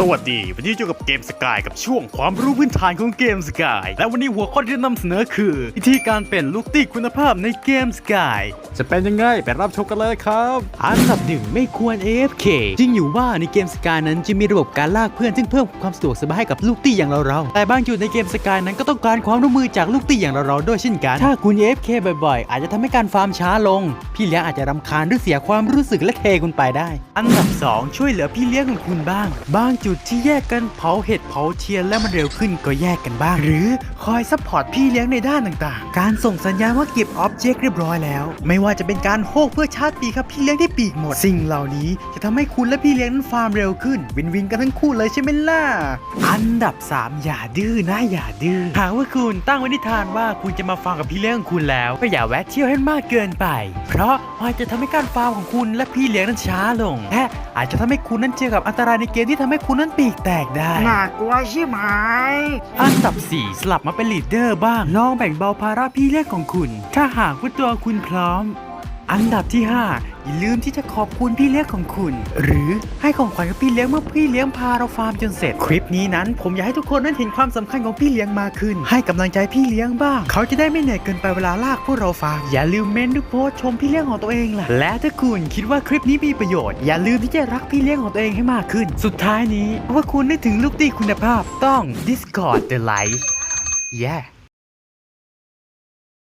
สวัสดี วันนี้อยู่กับเกมสกายกับช่วงความรู้พื้นฐานของเกมสกายและวันนี้หัวข้อที่จะนำเสนอคือ วิธีการเป็นลูกตี้คุณภาพในเกมสกายจะเป็นยังไง ไปรับชมกันเลยครับ อันดับหนึ่งไม่ควร AFK จริงอยู่ว่าในเกมสกายนั้นจะมีระบบการลากเพื่อนซึ่งเพิ่มความสะดวกสบายให้กับลูกตี้อย่างเราๆแต่บางจุดในเกมสกายนั้นก็ต้องการความร่วมมือจากลูกตี้อย่างเราๆด้วยเช่นกัน ถ้าคุณ AFK บ่อยๆ อาจจะทำให้การฟาร์มช้าลง พี่เลี้ยงอาจจะรำคาญหรือเสียความรู้สึกและเทคุณไปได้ อันดับ 2 ช่วยเหลือพี่เลี้ยงของคุณบ้างบางจุดที่แยกกันเผาเห็ดเผาเทียนแล้วมันเร็วขึ้นก็แยกกันบ้าง หรือคอยซัพพอร์ตพี่เลี้ยงในด้านต่างๆ การส่งสัญญาณว่าเก็บออบเจกต์เรียบร้อยแล้ว ไม่ว่าจะเป็นการโฮกเพื่อชาร์จปีครับพี่เลี้ยงที่ปีกหมด สิ่งเหล่านี้จะทำให้คุณและพี่เลี้ยงนั้นฟาร์มเร็วขึ้น วินวินกันทั้งคู่เลยใช่ไหมล่ะ อันดับ 3 อย่าดื้อนะอย่าดื้อหากว่าคุณตั้งไว้นิทานว่าคุณจะมาฟาร์มกับพี่เลี้ยงของคุณแล้ว ก็อย่าแวะเที่ยวให้มากเกินไป เพราะมันจะทำให้การฟาร์มของคุณและพี่เลี้ยงนั้นช้าลงและอาจจะทำให้คุณนั้นเจอกับอันตรายในเกมที่ทำให้คุณนั้นปีกแตกได้น่ากลัวใช่ไหมอันดับ 4 สลับมาเป็นลีดเดอร์บ้าง ลองแบ่งเบาภาระพี่เลี้ยงของคุณ ถ้าหากว่าตัวคุณพร้อม อันดับที่ 5 อย่าลืมที่จะขอบคุณพี่เลี้ยงของคุณ หรือให้ของขวัญกับพี่เลี้ยงเมื่อพี่เลี้ยงพาเราฟาร์มจนเสร็จ คลิปนี้นั้น ผมอยากให้ทุกคนนั้นเห็นความสำคัญของพี่เลี้ยงมากขึ้น ให้กำลังใจพี่เลี้ยงบ้าง เขาจะได้ไม่เหนื่อยเกินไปเวลาลากพวกเราฟาร์มอย่าลืมเมนต์หรือโพสชมพี่เลี้ยงของตัวเองล่ะและถ้าคุณคิดว่าคลิปนี้มีประโยชน์อย่าลืมที่จะรักพี่เลี้ยงของตัวเองให้มากขึ้น สุดท้ายนี้ว่าคุณนึกถึงลูกตีคุณภาพต้อง Discord the Life yeah